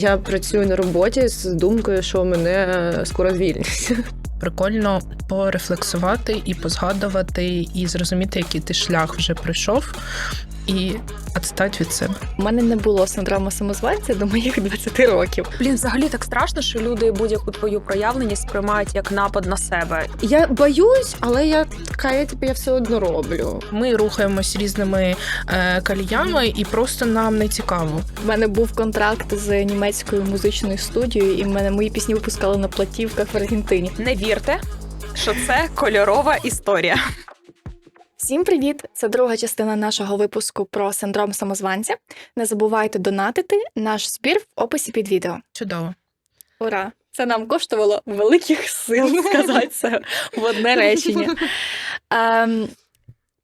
Я працюю на роботі з думкою, що мене скоро звільнять. Прикольно порефлексувати і позгадувати, і зрозуміти, який ти шлях вже пройшов, і відстати від себе. У мене не було синдрому самозванця до моїх 20 років. Блін, взагалі так страшно, що люди будь-яку твою проявленість сприймають як напад на себе. Я боюсь, але я така, я, типу, я все одно роблю. Ми рухаємось різними е, каліями, і просто нам не цікаво. У мене був контракт з німецькою музичною студією, і в мене мої пісні випускали на платівках в Аргентині. Не вірте, що це кольорова історія. Всім привіт! Це друга частина нашого випуску про синдром самозванця. Не забувайте донатити наш збір в описі під відео. Чудово. Ура! Це нам коштувало великих сил сказати це в одне речення. Ем,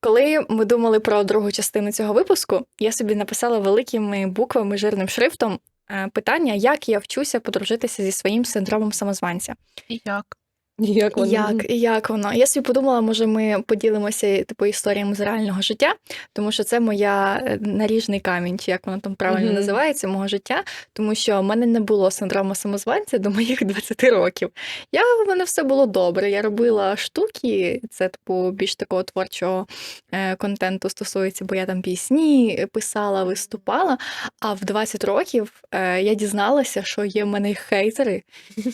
коли ми думали про другу частину цього випуску, я собі написала великими буквами жирним шрифтом е, питання, як я вчуся подружитися зі своїм синдромом самозванця. І як? Як воно? Як, як воно? Я собі подумала, може, ми поділимося типу історіями з реального життя, тому що це моя е, наріжний камінь, чи як воно там правильно Мгм. називається, мого життя. Тому що в мене не було синдрому самозванця до моїх 20 років. Я в мене все було добре. Я робила штуки, це типу більш такого творчого е, контенту стосується, бо я там пісні писала, виступала. А в 20 років е, я дізналася, що є в мене хейтери,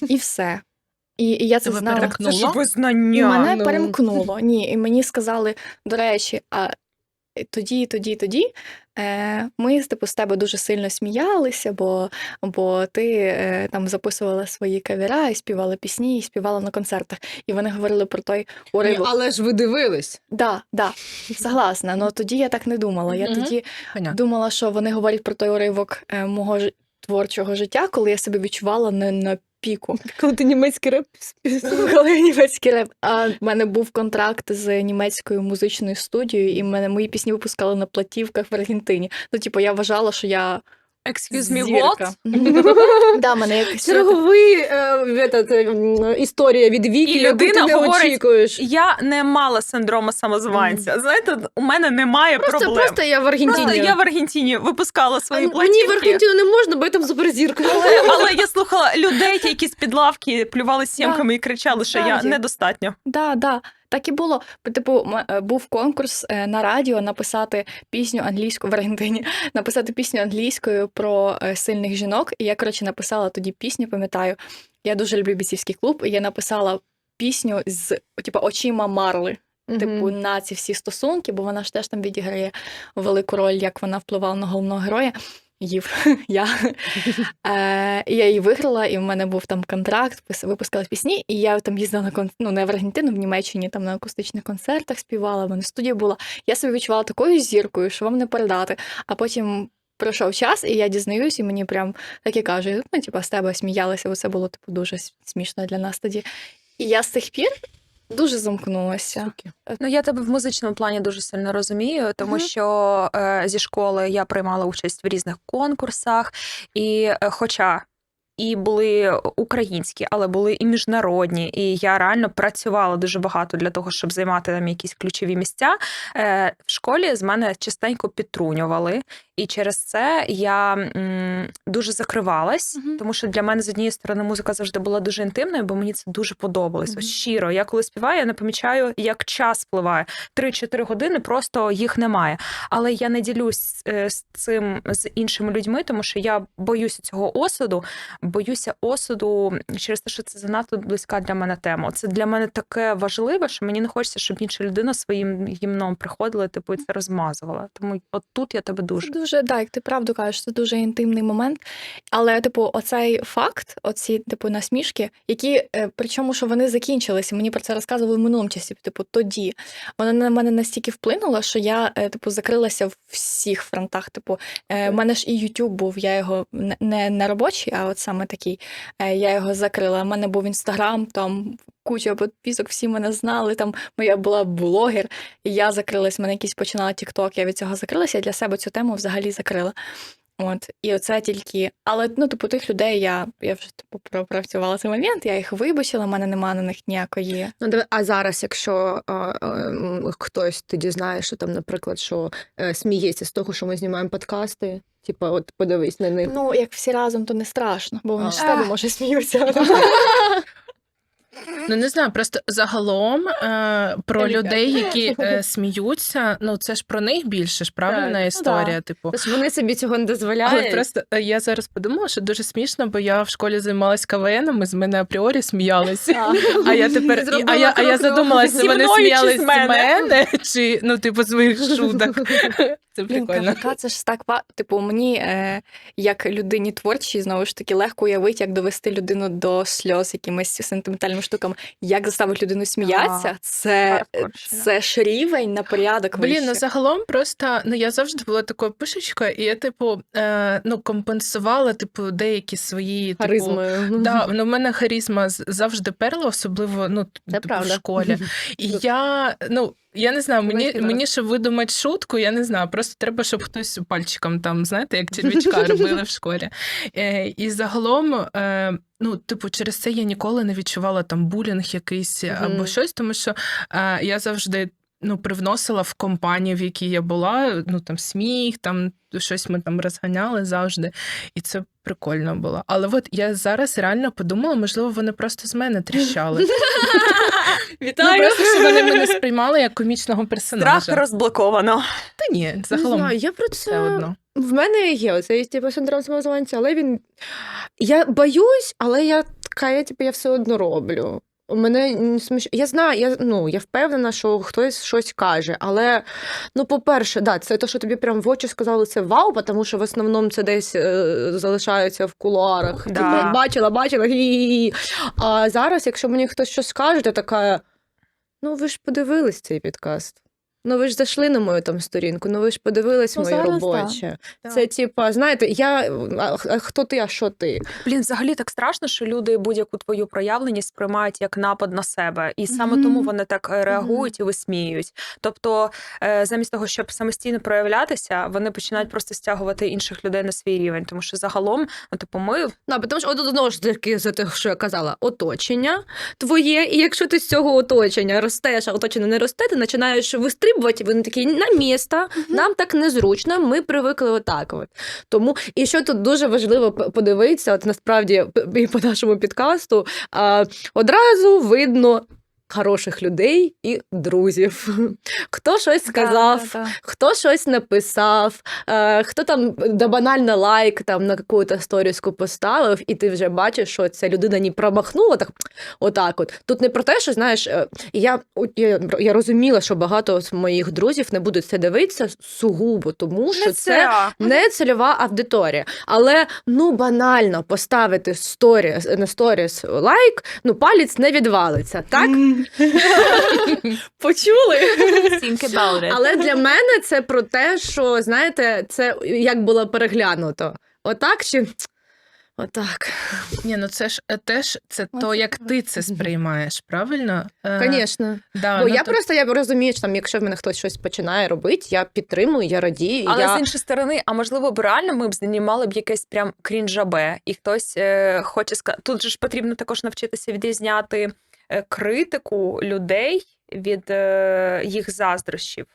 і все. І, і я це Тебе знала. перемкнуло? Це ж І мене ну. перемкнуло. Ні, і мені сказали, до речі, а тоді, тоді, тоді е, ми типу, з тебе дуже сильно сміялися, бо, бо ти е, там записувала свої кавера і співала пісні, і співала на концертах. І вони говорили про той Ні, уривок. але ж ви дивились. Да, да, согласна. Ну тоді я так не думала. Я Мгм. тоді Понятно. думала, що вони говорять про той уривок е, мого творчого життя, коли я себе відчувала не на піку. Коли ти німецький реп Коли німецький реп. А в мене був контракт з німецькою музичною студією, і мене мої пісні випускали на платівках в Аргентині. Ну, типу, я вважала, що я Excuse me, what? Да, мене якось Черговий е, этот, е, м, історія від Віки, І яку ти людина не говорить, очікуєш. Я не мала синдрому самозванця. Знаєте, у мене немає Просто, проблем. просто я в Аргентині. Просто я в Аргентині випускала свої А платівки. Мені в Аргентину не можна, бо я там суперзірка. Але, але я слухала людей, які з під лавки плювали сімками і кричали, що я Справді. недостатньо. Да, да. Так і було. Типу, е, був конкурс е, на радіо написати пісню англійською в Аргентині, написати пісню англійською про е, сильних жінок. І я, коротше, написала тоді пісню, пам'ятаю. Я дуже люблю бійцівський клуб, і я написала пісню з типу, очима Марли. Типу, на ці всі стосунки, бо вона ж теж там відіграє велику роль, як вона впливала на головного героя. Їв я. Е, я її виграла, і в мене був там контракт, випускала пісні, і я там їздила на кон... ну, не в Аргентину, в Німеччині, там на акустичних концертах співала, в мене студія була. Я себе відчувала такою зіркою, що вам не передати. А потім пройшов час, і я дізнаюсь, і мені прям так і кажуть, ну, типу, з тебе сміялися, бо це було типу, дуже смішно для нас тоді. І я з тих пір дуже замкнулася. Ну, я тебе в музичному плані дуже сильно розумію, тому Мгм. що е, зі школи я приймала участь в різних конкурсах, і е, хоча і були українські, але були і міжнародні, і я реально працювала дуже багато для того, щоб займати там якісь ключові місця. Е, в школі з мене частенько підтрунювали, і через це я дуже закривалась, Мгм. тому що для мене з однієї сторони музика завжди була дуже інтимною, бо мені це дуже подобалось. Мгм. Ось щиро. Я коли співаю, я не помічаю, як час спливає. 3-4 години просто їх немає. Але я не ділюсь е, з цим з іншими людьми, тому що я боюся цього осуду, боюся осуду через те, що це занадто близька для мене тема. Це для мене таке важливе, що мені не хочеться, щоб інша людина своїм гімном приходила, типу, і це розмазувала. Тому от тут я тебе дуже. Це дуже, так, як ти правду кажеш, це дуже інтимний момент. Але, типу, оцей факт, оці, типу, насмішки, які, е, причому, що вони закінчилися, мені про це розказували в минулому часі, типу, тоді. Воно на мене настільки вплинуло, що я, е, типу, закрилася в всіх фронтах. Типу, е, в мене ж і YouTube був, я його не- не, не робочий, а от саме такий. Е, Я його закрила. У мене був інстаграм, там куча підписок, всі мене знали. Там моя була блогер, і я закрилась. Мене якийсь починала TikTok, я від цього закрилася. Я для себе цю тему взагалі закрила. От, і оце тільки. Але ну, типу, тих людей я, я вже типу пропрацювала цей момент, я їх вибачила, в мене немає на них ніякої. Ну, а зараз, якщо а, а, хтось тоді знає, що там, наприклад, що е, сміється з того, що ми знімаємо подкасти, Типа, от подивись на них. Ну, як всі разом, то не страшно, бо вони ж з тебе може сміються. Ну не знаю, просто загалом е, про Делікатно. людей, які е, сміються, ну це ж про них більше ж правильна Так. історія. Типу, Тож вони собі цього не але просто е, я зараз подумала, що дуже смішно, бо я в школі займалась КВНом, і з мене апріорі сміялися. А я тепер і- а я, а я задумалася, зі вони мною чи сміялись з з мене? мене, чи ну, типу, своїх шуток. Це Блін, прикольно. КВК це ж так Типу, мені, е, як людині творчій, знову ж таки, легко уявити, як довести людину до сльоз якимись сентиментальними штуками. Як заставити людину сміятися, це, це ж рівень на порядок. Блін, ну загалом просто ну я завжди була такою пишечкою, і я, типу, е, ну, компенсувала, типу, деякі свої типу, Да, ну, в мене харизма завжди перла, особливо ну, Це типу, в школі. І я, ну, я не знаю, мені, мені ще видумати шутку, я не знаю. Просто треба, щоб хтось пальчиком там, знаєте, як червячка робили в школі. Е, і загалом, е, ну, типу, через це я ніколи не відчувала там булінг якийсь або щось, тому що е, я завжди. Ну, привносила в компанію, в якій я була, ну там сміх, там щось ми там розганяли завжди. І це прикольно було. Але от я зараз реально подумала, можливо, вони просто з мене тріщали. Ну, просто що вони мене сприймали як комічного персонажа. Страх розблоковано. Та ні, Не загалом знаю, я про все одно. В мене є оцей типу, синдром самозванця, але він. Я боюсь, але я така, я, типу, я все одно роблю. Мене не. Я знаю, я, ну, я впевнена, що хтось щось каже. Але, ну, по-перше, да, це те, що тобі прям в очі сказали, це вау, тому що в основному це десь е, залишається в кулуарах. Да. Ти бачила, бачила. гі-гі-гі. А зараз, якщо мені хтось щось скаже, то така. Ну, ви ж подивились цей підкаст. Ну, ви ж зайшли на мою там сторінку, ну ви ж подивились Ну, моє робоче. Це типа, знаєте, я а, а хто ти, а що ти? Блін, взагалі так страшно, що люди будь-яку твою проявленість сприймають як напад на себе, і саме Мгм. тому вони так е, реагують і висміюють. Тобто, е, замість того, щоб самостійно проявлятися, вони починають просто стягувати інших людей на свій рівень. Тому що загалом, ну типу, ми Ну, тому що от знову ж таки за те, що я казала, оточення твоє, і якщо ти з цього оточення ростеш, а оточення не росте, ти починаєш вистрибувати, вони такі на місто, нам так незручно, ми привикли отак. От. Тому і що тут дуже важливо подивитися, от насправді і по нашому підкасту, а, одразу видно. Хороших людей і друзів. Хто щось сказав, Да, да, да. хто щось написав, е, хто там да банально лайк там на якусь сторіску поставив, і ти вже бачиш, що ця людина не промахнула так, отак. От тут не про те, що знаєш, е, я, я, я розуміла, що багато з моїх друзів не будуть це дивитися сугубо, тому що це не цільова аудиторія. Але ну банально поставити сторіс на сторіс лайк, ну палець не відвалиться, так? Почули? think about it. Але для мене це про те, що знаєте, це як було переглянуто. Отак чи отак. Ні, ну це ж е, теж це то, як ти це сприймаєш, правильно? Е, Звісно. Да, Бо ну, я то- просто я розумію, що там, якщо в мене хтось щось починає робити, я підтримую, я радію. Але я... з іншої сторони, а можливо б реально ми б знімали б якесь прям крінжабе, і хтось е, хоче сказати. Тут же ж потрібно також навчитися відрізняти е, критику людей від е, їх заздрощів.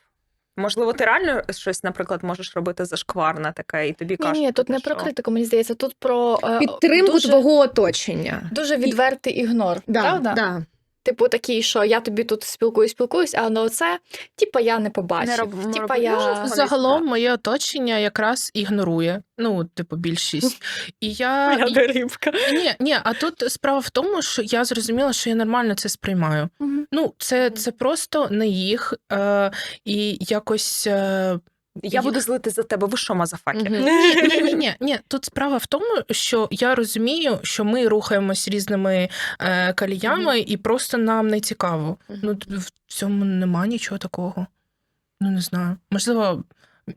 Можливо, ти реально щось, наприклад, можеш робити зашкварне таке, і тобі Ні, кажуть, ні, тут не що- про критику, мені здається, тут про е, Підтримку дуже, твого оточення. дуже відвертий ігнор. Да, правда? Да. Типу такий, що я тобі тут спілкуюсь, спілкуюсь, а на оце, типа, я не побачив. Не роб- не роб- я... Ну, Загалом моє оточення якраз ігнорує, ну, типу, більшість. І я. і- рибка. Ні, ні, а тут справа в тому, що я зрозуміла, що я нормально це сприймаю. Ну, це, це просто не їх. Е, і якось. Е, Я їх- буду злити за тебе. Ви що, мазафакер? Ні, ні, ні, ні. Тут справа в тому, що я розумію, що ми рухаємось різними е, каліями, і просто нам не цікаво. Ну, в цьому нема нічого такого. Ну, не знаю. Можливо,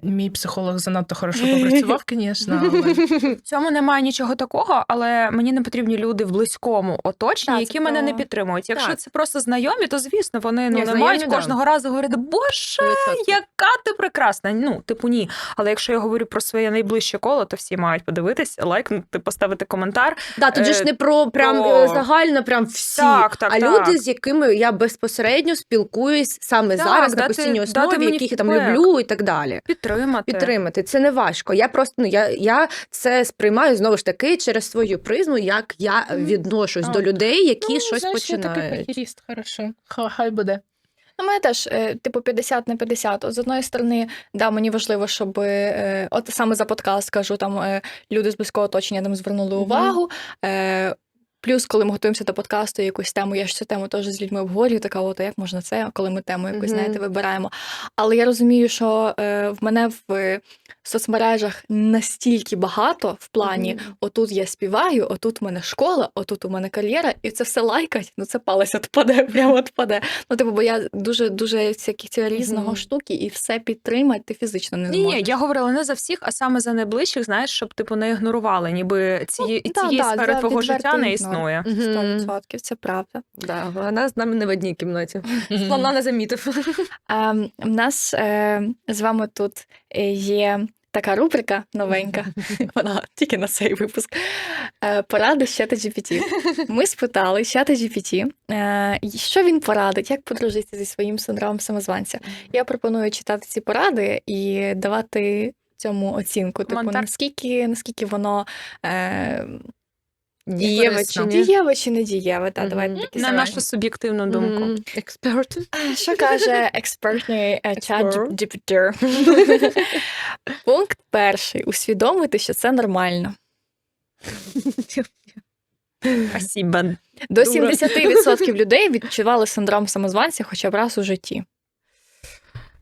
мій психолог занадто хорошо попрацював, звісно, але В цьому немає нічого такого, але мені не потрібні люди в близькому оточенні, Так, це які мене не про- підтримують. Якщо Так. це просто знайомі, то звісно вони ну, Ні, не знайомі, мають да. кожного разу говорити, боже, яка ти прекрасна. Ну, типу, ні. Але якщо я говорю про своє найближче коло, то всі мають подивитись, лайкнути, поставити коментар. Да, тут же ж Е, не про прям то- е, загально, прям всі, Так, так, а так. люди, з якими я безпосередньо спілкуюсь саме Так, зараз на дати- постійній дати основі, мені яких я там фідбек. люблю і так далі. Підтримати. підтримати. Це не важко. Я просто ну я, я це сприймаю знову ж таки через свою призму, як я відношусь А, до людей, які Ну, щось знаєш, я такий починають. хорошо. Хай буде. Ну, мене теж, е, типу, 50 на 50. От з одної сторони, да, мені важливо, щоб е, от саме за подкаст кажу, там е, люди з близького оточення там звернули увагу. Е, Плюс, коли ми готуємося до подкасту, якусь тему, я ж цю тему теж з людьми обговорюю, така, от а як можна це, коли ми тему якусь, Мгм. знаєте, вибираємо. Але я розумію, що е, в мене в соцмережах настільки багато в плані, Мгм. отут я співаю, отут у мене школа, отут у мене кар'єра, і це все лайкать, ну це палець відпаде, прямо відпаде. Ну, типу, бо я дуже дуже всяких цього різного Мгм. штуки, і все підтримати ти фізично не зможеш. ні, я говорила не за всіх, а саме за найближчих, знаєш, щоб типу не ігнорували, ніби цієї, Ну, цієї да, сфери за твого життя не ігнор. Існує. 100%, це правда. Да, вона з нами не в одній кімнаті. Слона не замітив. Ем, У нас е, з вами тут е, є така рубрика новенька, вона тільки на цей випуск. Е, Поради з чата GPT. Ми спитали чата GPT, що він порадить, як подружитися зі своїм синдромом самозванця. Я пропоную читати ці поради і давати цьому оцінку. Типу, наскільки, наскільки воно е, Дієва чи ні? дієве чи не дієве. Та, давайте такі На нашу суб'єктивну думку. Експерт. Що каже експертний е, чат GPT? Пункт перший. Усвідомити, що це нормально. Спасибо. До Дура. 70% людей відчували синдром самозванця хоча б раз у житті.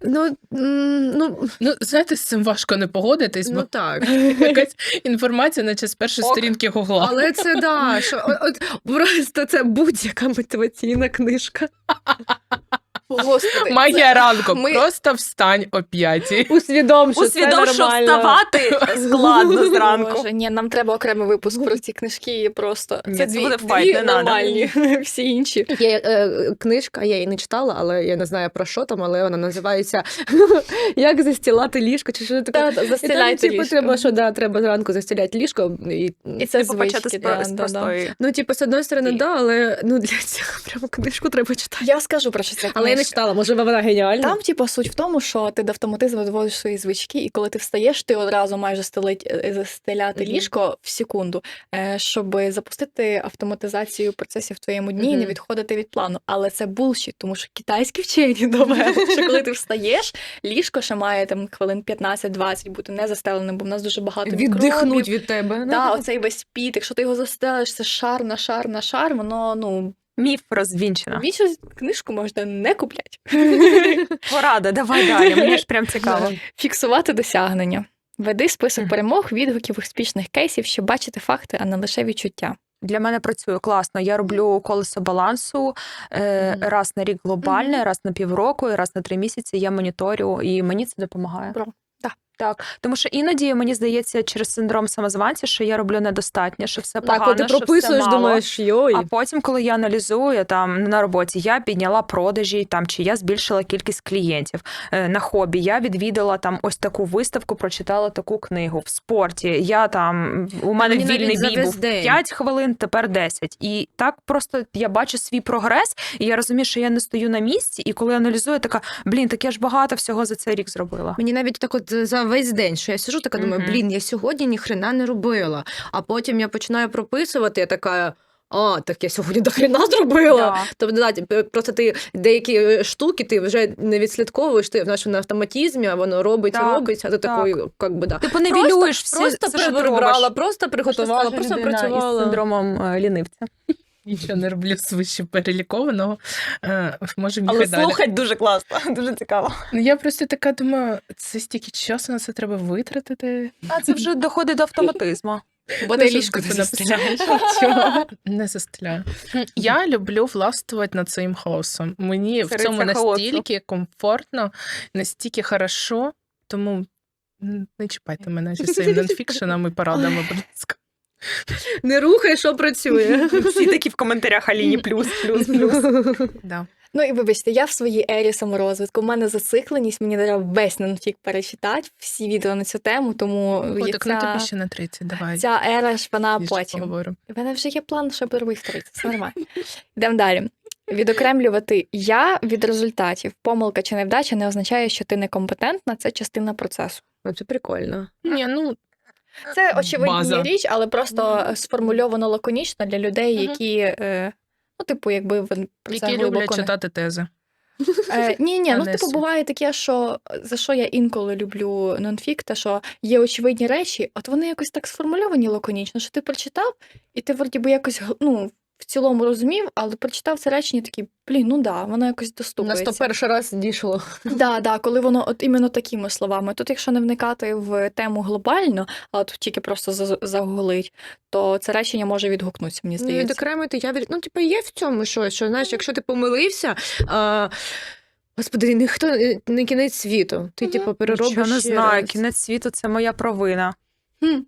Ну, ну, Ну, знаєте, з цим важко не погодитись, ну бо так. якась інформація, наче з першої Ок. сторінки гугла. Але це да, що от, от просто це будь-яка мотиваційна книжка. Господи, Магія ранку. ми- Просто встань о п'ятій. Усвідом, що Усвідом, це що нормально. вставати складно зранку. Боже, ні, нам треба окремий випуск про ці книжки. і Просто Ні, це це дві, буде дві файт, не надо. нормальні, всі інші. Є е, книжка, я її не читала, але я не знаю про що там, але вона називається Як застілати ліжко, чи що таке. Та, І там, Застеляйте типу, ліжко. треба, що да, треба зранку застеляти ліжко. І, І це Типу, почати звички, з про- да, з да, да. простої. ну, типу, з одної сторони, І- да, але ну, для цього прямо книжку треба читати. Я скажу про що це Але я не читала, може вона геніальна. Там, типу, суть в тому, що ти до автоматизму доводиш свої звички, і коли ти встаєш, ти одразу маєш застелить, е, застеляти Мгм. ліжко в секунду, е, щоб запустити автоматизацію процесів в твоєму дні і не відходити від плану. Але це булшіт, тому що китайські вчені довели, що коли ти встаєш, ліжко ще має там хвилин 15-20 бути не застеленим, бо в нас дуже багато Віддихнуть від тебе. Да, оцей весь піт, якщо ти його застелиш, це шар на шар на шар, воно ну Міф розвінчено. більше книжку можна не купляти. Порада, давай далі. Мені ж прям цікаво. Фіксувати досягнення. Веди список перемог, відгуків успішних кейсів, щоб бачити факти, а не лише відчуття. Для мене працює класно. Я роблю колесо балансу е, раз на рік глобальне, раз на півроку, раз на три місяці. Я моніторю, і мені це допомагає. Так, тому що іноді мені здається через синдром самозванця, що я роблю недостатньо, що все Так, погано, коли ти що все прописуєш, мало. думаєш, йой. А потім, коли я аналізую там на роботі, я підняла продажі, там чи я збільшила кількість клієнтів Е, на хобі. Я відвідала там ось таку виставку, прочитала таку книгу в спорті. Я там у мене Мені вільний бій був 5 хвилин, тепер 10. І так просто я бачу свій прогрес, і я розумію, що я не стою на місці. І коли аналізую, така блін, так я ж багато всього за цей рік зробила. Мені навіть так от за весь день, що я сижу, така думаю, блін, я сьогодні ніхрена не робила. А потім я починаю прописувати, я така. А, так я сьогодні до хрена зробила. Да. Тобто, да, просто ти деякі е, штуки ти вже не відслідковуєш, ти знаєш, на автоматизмі, а воно робить, Так, робить, а ти так. такий, як би, да. Ти поневілюєш всі, просто все, що ти прибрала, робиш. просто приготувала, просто працювала. із синдромом е, лінивця. Нічого не роблю свище перелікованого. Е, Можемо Але їхати далі. слухать дуже класно, дуже цікаво. Ну, я просто така думаю, це стільки часу на це треба витратити. А це вже доходить до автоматизму. Бо ти ліжко ти не написала? Не застеляю. Я люблю властвувати над своїм хаосом. Мені в Цариця цьому хаосу. настільки комфортно, настільки хорошо, тому м, не чіпайте мене зі своїм нонфікшеном і порадами, будь ласка. Не рухай, що працює. Всі такі в коментарях Аліні плюс, плюс, плюс. Да. Ну і вибачте, я в своїй ері саморозвитку. У мене зацикленість, мені треба весь нонфік перечитати, всі відео на цю тему, тому О, ну ця, тобі ще на 30, давай. ця ера ж вона Більше потім. поговоримо. У мене вже є план, щоб робити 30, все нормально. Йдемо далі. Відокремлювати я від результатів. Помилка чи невдача не означає, що ти некомпетентна, це частина процесу. Ну, Це прикольно. Ні, ну Це очевидна річ, але просто сформульовано лаконічно для людей, які, е, ну, типу, якби вони про це які глибоко люблять не- читати тези. Е, ні, ні, ну типу буває таке, що за що я інколи люблю нонфік, те, що є очевидні речі, от вони якось так сформульовані лаконічно, що ти прочитав, і ти вроді би якось г- ну, цілому розумів, але прочитав це речення такий, блін, ну да, воно якось На доступується. 101 раз дійшло. Да, да, коли воно от іменно такими словами. Тут, якщо не вникати в тему глобально, а тут тільки просто за- загуглить, то це речення може відгукнутися, мені Ну, здається. відокремити я від... Ну, типу, є в цьому щось, що знаєш, якщо ти помилився. А... Господи, ніхто не кінець світу. Ти, типу, переробиш. Нічого не знаю, раз. кінець світу це моя провина. Хм.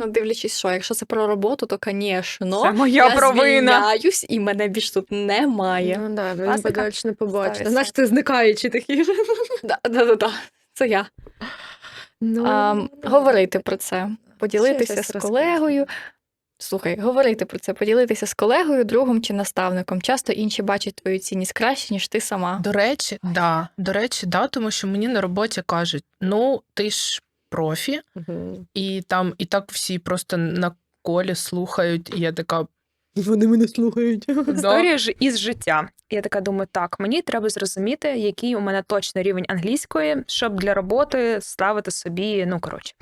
Ну, дивлячись, що, якщо це про роботу, то, звісно, це моя я провина. звільняюсь, і мене більш тут немає. Ну, да, він Класика. подальше не побачить. Ставиться. Знаєш, ти зникаючи такі. Да, да, да, да. Це я. Ну, А, говорити про це, поділитися щось з розкажу. колегою. Слухай, говорити про це, поділитися з колегою, другом чи наставником. Часто інші бачать твою цінність краще, ніж ти сама. До речі, да. До речі, да, тому що мені на роботі кажуть: ну, ти ж профі, Мгм. і там і так всі просто на колі слухають, і я така. І вони мене слухають. Да. Історія ж із життя. Я така думаю, так, мені треба зрозуміти, який у мене точно рівень англійської, щоб для роботи ставити собі. Ну коротше,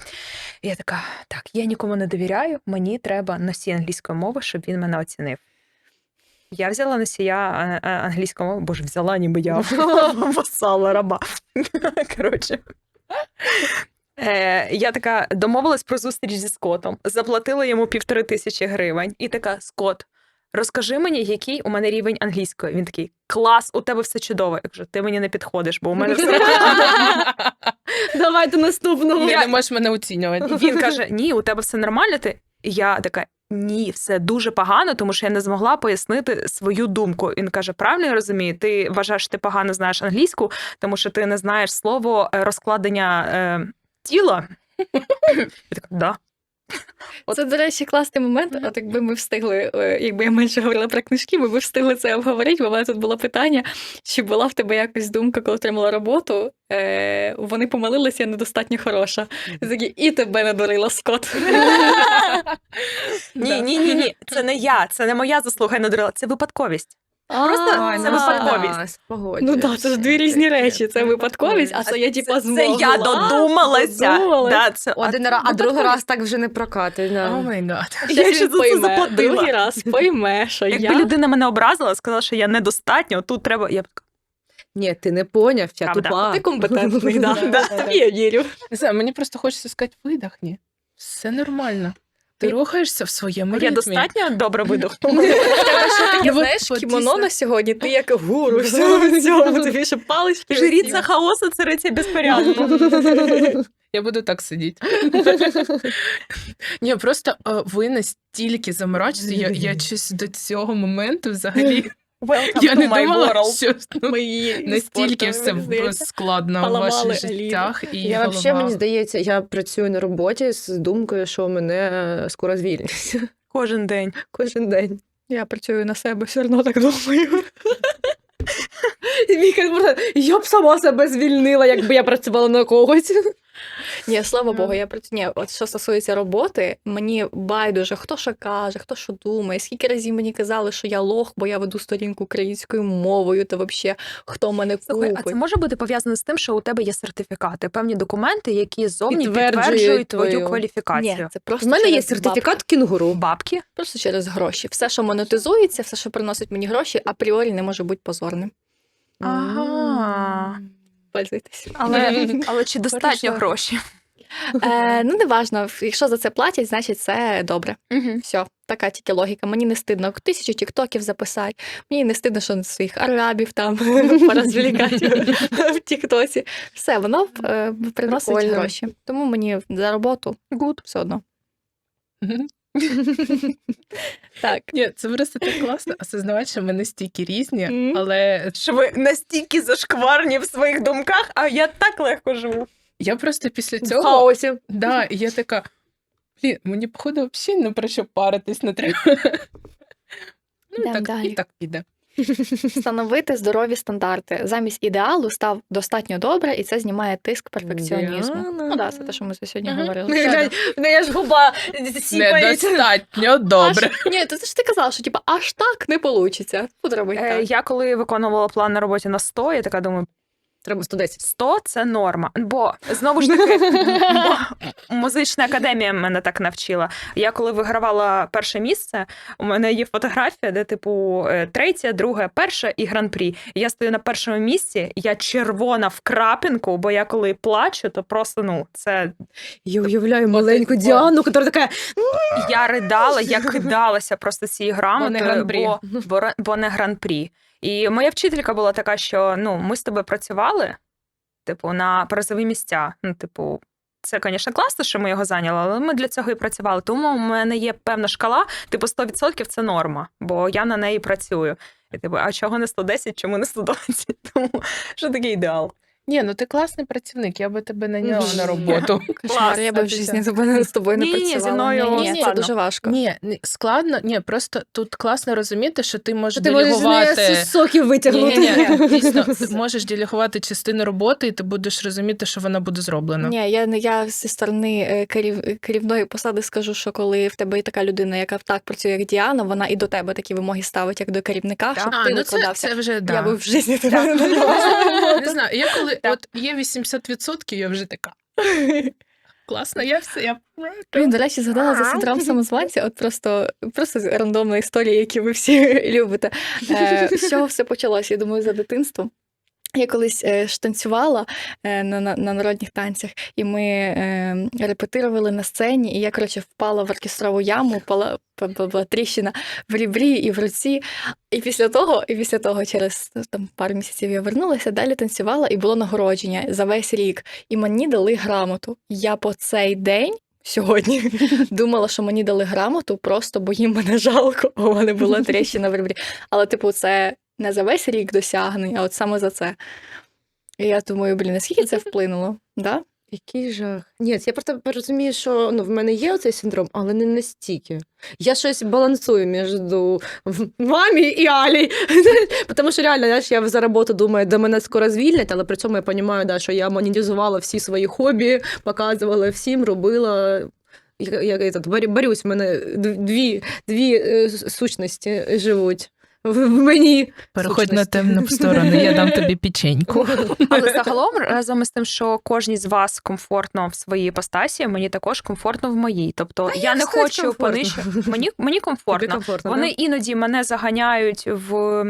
я така, так, я нікому не довіряю, мені треба носій англійської мови, щоб він мене оцінив. Я взяла носія англійської мови, боже, взяла, ніби я васала раба. Коротше. Е, я така домовилась про зустріч зі Скотом, заплатила йому півтори тисячі гривень, і така: Скот, розкажи мені, який у мене рівень англійської. Він такий: клас, у тебе все чудово. Я кажу, ти мені не підходиш, бо у мене все. Давайте наступного. Ти не можеш мене оцінювати. Він каже: Ні, у тебе все нормально. Ти я така. Ні, все дуже погано, тому що я не змогла пояснити свою думку. Він каже: правильно я розумію, ти вважаєш, що ти погано знаєш англійську, тому що ти не знаєш слово е, розкладення е, тіла. Я така, да. Це, до речі, класний момент. От якби ми встигли, е, якби я менше говорила про книжки, ми б встигли це обговорити, бо в мене тут було питання, чи була в тебе якась думка, коли отримала роботу. Е, вони помилилися, я недостатньо хороша. Такі, і тебе надурила Скот. Ні, ні, ні, ні. Це не я, це не моя заслуга я надурила, це випадковість. Просто це випадковість. Да, погоджуюсь. Ну так, це ж дві різні речі. Це випадковість, а це я типа це, змогла. це я додумалася. додумалась. Да, це, Один раз, а другий раз так вже не прокатить. Да. О май гад. Я Щас ще він за це пойме, заплатила. Другий раз пойме, що Якби я... людина мене образила, сказала, що я недостатньо, тут треба. Я б така, Ні, ти не поняв, я Правда. тупа. Ти компетентний, да. Да, да. да. Тобі я вірю. Не знаю, мені просто хочеться сказати, видихні. Все нормально. Ти рухаєшся в своєму я достатньо добре видохнула. От знаєш, кімоно на сьогодні, ти як гуру всього цього, тобі ще палець Жріця хаосу, цариця безпорядку. Я буду так сидіти. Ні, просто е, ви настільки заморочені. Я, я щось до цього моменту взагалі Welcome я to не my думала, world. що Мої настільки мені все здається. складно в Поламали ваших Аліну. життях. І Я голова. взагалі, мені здається, я працюю на роботі з думкою, що мене скоро звільнять. Кожен день. Кожен день. Я працюю на себе, все одно так думаю. Віка, просто, я б сама себе звільнила, якби я працювала на когось. Ні, слава Богу, я працюю. Ні, от що стосується роботи, мені байдуже, хто що каже, хто що думає. Скільки разів мені казали, що я лох, бо я веду сторінку українською мовою, та взагалі хто мене Слухай, а це може бути пов'язано з тим, що у тебе є сертифікати, певні документи, які зовні Підтверджують підтверджують твою твою. кваліфікацію. Ні, це просто У мене є сертифікат бабки. кінгуру. Бабки. Просто через гроші. Все, що монетизується, все, що приносить мені гроші, апріорі не може бути позорним. Ага. Пользуйтесь. Але, але чи достатньо гроші? Е, ну, неважно, якщо за це платять, значить це добре. Угу. Все, така тільки логіка. Мені не стидно тисячу тіктоків записати. Мені не стидно, що своїх арабів там порозвлікати в тіктоці. Все, воно е, приносить гроші. Тому мені за роботу Гуд. все одно. Так. Ні, це просто так класно осознавати, що ми настільки різні, але Що ви настільки зашкварні в своїх думках, а я так легко живу. я просто після В цього хаосі. Да, і я така, блін, мені, походу, взагалі не про що паритись не треба. Ну, Йдем так, далі. і так піде. Встановити здорові стандарти. Замість ідеалу став достатньо добре, і це знімає тиск перфекціонізму. Діана. Ну да, це те, що ми сьогодні говорили. Не, глянь, ж губа сіпається. Недостатньо добре. Аж, ні, то це ж ти казала, що типу, аж так не вийде. Е. Я коли виконувала план на роботі на 100, я така думаю, Треба 110. 100 – це норма. Бо знову ж таки, музична академія мене так навчила. Я коли вигравала перше місце, у мене є фотографія, де типу е, третє, друге, перше і гран-прі. Я стою на першому місці, я червона в крапінку, бо я коли плачу, то просто ну це Я уявляю маленьку Діану, яка така я ридала, я кидалася просто бо, бо, бо не гран-прі. І моя вчителька була така, що ну, ми з тобою працювали, типу, на призові місця. Ну, типу, це, звісно, класно, що ми його зайняли, але ми для цього і працювали. Тому у мене є певна шкала, типу 100% це норма, бо я на неї працюю. І типу, а чого не 110, чому не 120? Тому що таке ідеал. Ні, ну ти класний працівник, я би тебе наняла Ні. на роботу. Кошмар, я би в житті з тобою- не Ні, ні, зі працювала. мною ні, ні, це складно. дуже важко. Ні, не- складно, ні, просто тут класно розуміти, що ти можеш ти можеш з неї делегувати. соків витягнути. Ні, ні, ні, дійсно, ти можеш делегувати частину роботи, і ти будеш розуміти, що вона буде зроблена. Ні, я не я зі сторони е, керів, керівної посади скажу, що коли в тебе є така людина, яка так працює, як Діана, вона і до тебе такі вимоги ставить, як до керівника, щоб А, ти ну це, викладався. це вже да. Я би в житті тебе не наняла. Не знаю, я коли Так. от є 80%, я вже така. Класно, я все, я Блін, до речі, згадала за синдром самозванця, от просто, просто рандомна історія, які ви всі любите. Е, з чого все почалося? Я думаю, за дитинство. Я колись е, ж танцювала е, на, на, на народних танцях, і ми е, репетирували на сцені, і я, коротше, впала в оркестрову яму, впала, бу- бу- була тріщина в рібрі і в руці. І після того, і після того, через ну, там, пару місяців я вернулася, далі танцювала, і було нагородження за весь рік. І мені дали грамоту. Я по цей день. Сьогодні думала, що мені дали грамоту, просто бо їм мене жалко, бо в мене була тріщина в ребрі. Але, типу, це не за весь рік досягнень, а от саме за це. І я думаю, блін, наскільки це вплинуло? Да? Який жах. Ні, я просто розумію, що ну, в мене є оцей синдром, але не настільки. Я щось балансую між мамі і Алі. Тому що реально, знаєш, я за роботу думаю, до мене скоро звільнять, але при цьому я розумію, да, що я монетизувала всі свої хобі, показувала всім, робила. Я, я, я, борюсь, в мене дві, дві е, сущності живуть в, мені. переходь на темну сторону, я дам тобі печеньку. Але загалом, разом із тим, що кожній з вас комфортно в своїй постасі, мені також комфортно в моїй. Тобто я не хочу понищити. Мені, мені комфортно. комфортно. Вони да? іноді мене заганяють в,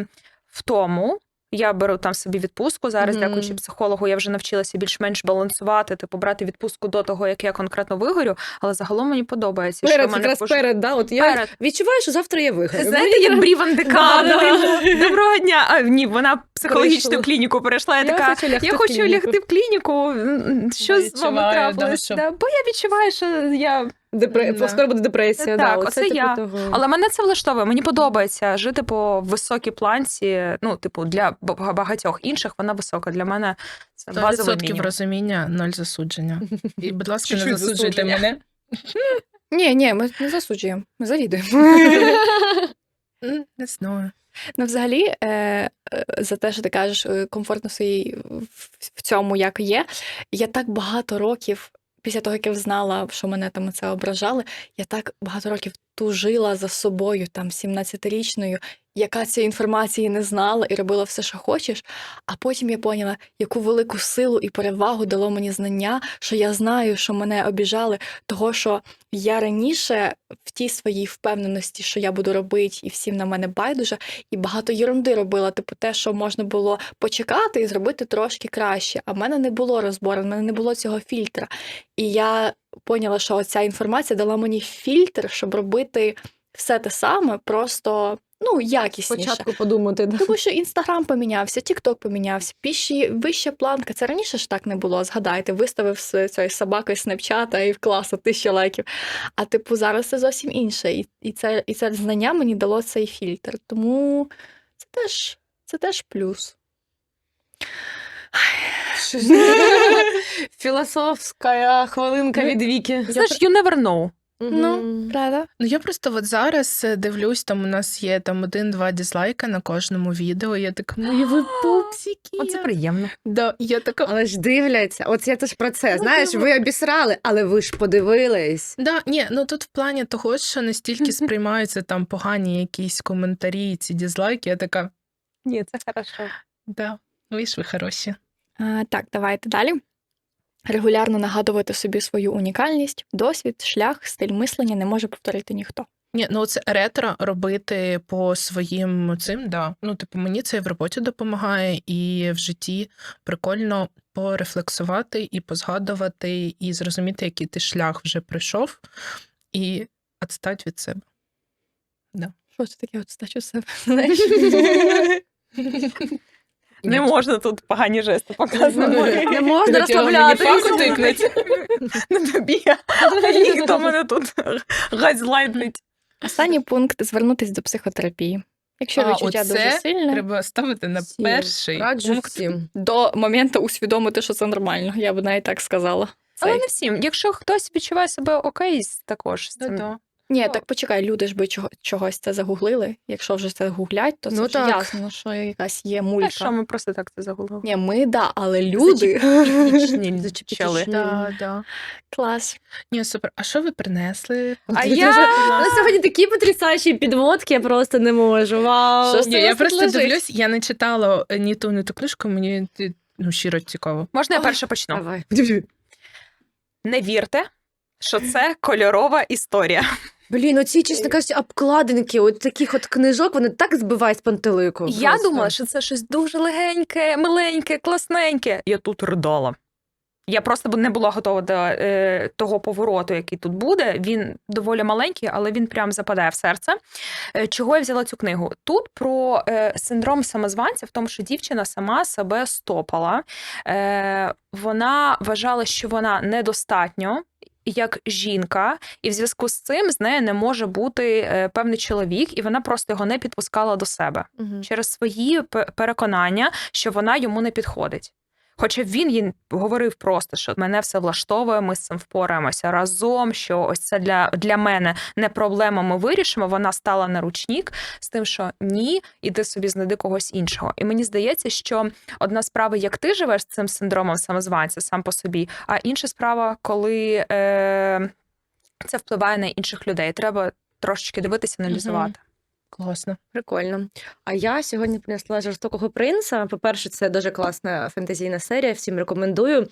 в тому. Я беру там собі відпустку. Зараз, Мгм. дякуючи психологу, я вже навчилася більш-менш балансувати, типу брати відпустку до того, як я конкретно вигорю. Але загалом мені подобається. Перед, в мене якраз пож- перед, да, от я Перед. відчуваю, що завтра я виграю. Знаєте, як Брі Ван де Камп, Да, да. типу, Доброго дня. А ні, вона психологічну клініку перейшла. Я, Я така, я хочу клініку». лягти в клініку. Що з вами трапилось? Да, Бо я відчуваю, що я. Депре... Да. Скоро буде депресія. Так, да, оце типу я. Того. Але мене це влаштовує. Мені подобається жити по високій планці. Ну, типу, для багатьох інших вона висока. Для мене це базовий 100% мінімум. розуміння, ноль засудження. І, будь ласка, не засуджуйте мене. Ні, ні, ми не засуджуємо, ми завідуємо. Не знаю. Ну, взагалі, е, е, за те, що ти кажеш, е, комфортно в, в цьому, як є. Я так багато років, після того, як я взнала, що мене там це ображали, я так багато років тужила за собою, там, 17-річною, яка цієї інформації не знала і робила все, що хочеш. А потім я поняла, яку велику силу і перевагу дало мені знання, що я знаю, що мене обіжали, того, що я раніше в тій своїй впевненості, що я буду робити, і всім на мене байдуже, і багато єрунди робила, типу те, що можна було почекати і зробити трошки краще. А в мене не було розбору, в мене не було цього фільтра. І я поняла, що ця інформація дала мені фільтр, щоб робити все те саме, просто ну, якісніше. Спочатку подумати. Да. Тому що інстаграм помінявся, Тікток помінявся, піші, вища планка. Це раніше ж так не було. Згадайте, виставив з цією собакою снапчата і в класу тисяча лайків. А типу, зараз це зовсім інше. І, і, це, і це знання мені дало цей фільтр. Тому це теж, це теж плюс. Філософська хвилинка від Віки. Знаєш, you never know. Ну, правда? Ну я просто от зараз е, дивлюсь, там у нас є там один-два дизлайка на кожному відео. Я така, мої ви пупсики. Оце приємно. Да, я така. Але ж дивляться, от я теж про це. Знаєш, ви обісрали, але ви ж подивились. Да, ні, ну тут в плані того, що настільки сприймаються там погані якісь коментарі, ці дизлайки, я така, Ні, це хорошо. да, ви ж ви хороші. А, так, давайте далі. Регулярно нагадувати собі свою унікальність, досвід, шлях, стиль мислення не може повторити ніхто. Ні, ну це ретро робити по своїм цим, да. Ну, типу, мені це і в роботі допомагає, і в житті прикольно порефлексувати і позгадувати, і зрозуміти, який ти шлях вже пройшов, і відстати від себе. Що це таке от стачу себе? Знаєш? Не можна тут погані жести показувати. Не можна розслаблятися. Не тобі, а ніхто мене тут газлайтить. Останній пункт звернутися до психотерапії. Якщо А, відчуття оце дуже сильне, Треба ставити на Всім. перший Раджу пункт. всім. до моменту усвідомити, що це нормально. Я б навіть так сказала. Але не всім. Якщо хтось відчуває себе окей, також з цим. Да-да. Ні, так почекай, люди ж би чого, чогось це загуглили. Якщо вже це гуглять, то це Ну вже так. ясно, що якась є мулька. що ми просто так це загуглили. Ні, ми да, але люди. Технічні Зачепили. Да, да. Клас. Ні, супер. А що ви принесли? А я- дуже- У сьогодні такі потрясаючі підводки, я просто не можу. Вау. Що ж Ні, це у я вас тут просто лежить? дивлюсь, я не читала е, ні ту, ні ту книжку, мені е, ну, щиро цікаво. Можна я перше почну? Давай. Не вірте, що це кольорова історія. Блін, оці, чесно кажучи, обкладинки от таких от книжок, вони так збивають з пантелику. Я просто. думала, що це щось дуже легеньке, миленьке, класненьке. Я тут ридала. Я просто не була готова до е, того повороту, який тут буде. Він доволі маленький, але він прям западає в серце. Е, чого я взяла цю книгу? Тут про е, синдром самозванця, в тому, що дівчина сама себе стопала. Е, вона вважала, що вона недостатньо. Як жінка, і в зв'язку з цим з нею не може бути е, певний чоловік, і вона просто його не підпускала до себе угу. через свої пе- переконання, що вона йому не підходить. Хоча він їй говорив просто, що мене все влаштовує, ми з цим впораємося разом. Що ось це для, для мене не проблема. Ми вирішимо. Вона стала на ручник з тим, що ні, іди собі знайди когось іншого. І мені здається, що одна справа, як ти живеш з цим синдромом самозванця сам по собі, а інша справа, коли е, це впливає на інших людей. Треба трошечки дивитися, аналізувати. Класно. Прикольно. А я сьогодні принесла жорстокого принца. По-перше, це дуже класна фентезійна серія, всім рекомендую.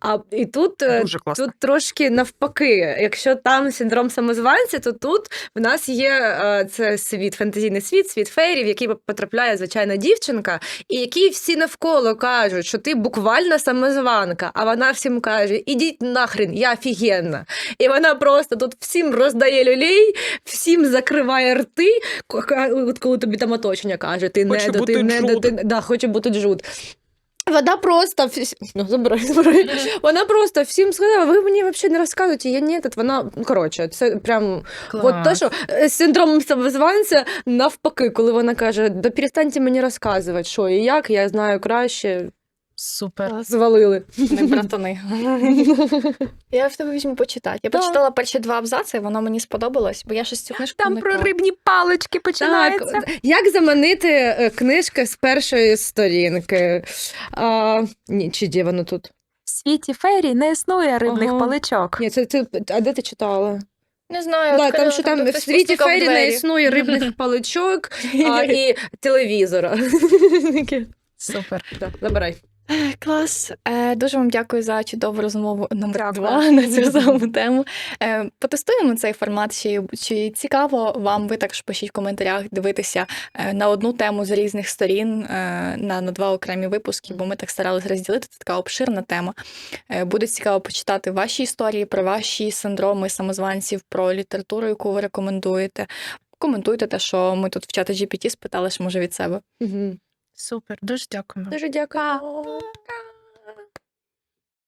А і тут, е, Дуже тут трошки навпаки. Якщо там синдром самозванця, то тут в нас є е, це світ, фентезійний світ, світ фейрів, в який потрапляє звичайна дівчинка, і якій всі навколо кажуть, що ти буквально самозванка. А вона всім каже: ідіть нахрен, я офігенна. І вона просто тут всім роздає люлей, всім закриває рти. От коли тобі там оточення каже, ти не до, ти не до, ти, да, хоче бути джуд. Вона просто ну, забирай, забирай. Вона просто всім сказала, ви мені взагалі не розказуєте, я ні, тут вона ну, коротше, це прям от те, що е, з синдромом самозванця навпаки, коли вона каже, да перестаньте мені розказувати, що і як, я знаю краще, Супер. звалили. Не братани. Я в тебе візьму почитати. Я Так. почитала перші два абзаци, воно мені сподобалось, бо я щось цю книжку Там про рибні палички починається. Так, як заманити е, книжки з першої сторінки? А, ні, чи де воно тут? В світі фейрі не існує рибних Ага. паличок. Ні, це ти, а де ти читала? Не знаю, Да, там, що там в світі фейрі не існує рибних паличок а, і телевізора. Супер. Да, Забирай. Клас. Е, дуже вам дякую за чудову розмову номер Дякую. два на цю саму тему. Е, потестуємо цей формат. Чи, чи цікаво вам? Ви також пишіть в коментарях дивитися е, на одну тему з різних сторін на, на два окремі випуски, бо ми так старалися розділити. Це така обширна тема. Буде цікаво почитати ваші історії про ваші синдроми самозванців, про літературу, яку ви рекомендуєте. Коментуйте те, що ми тут в чаті GPT спитали, що може від себе. Мгм. Супер. Дуже дякуємо. Дуже дякую.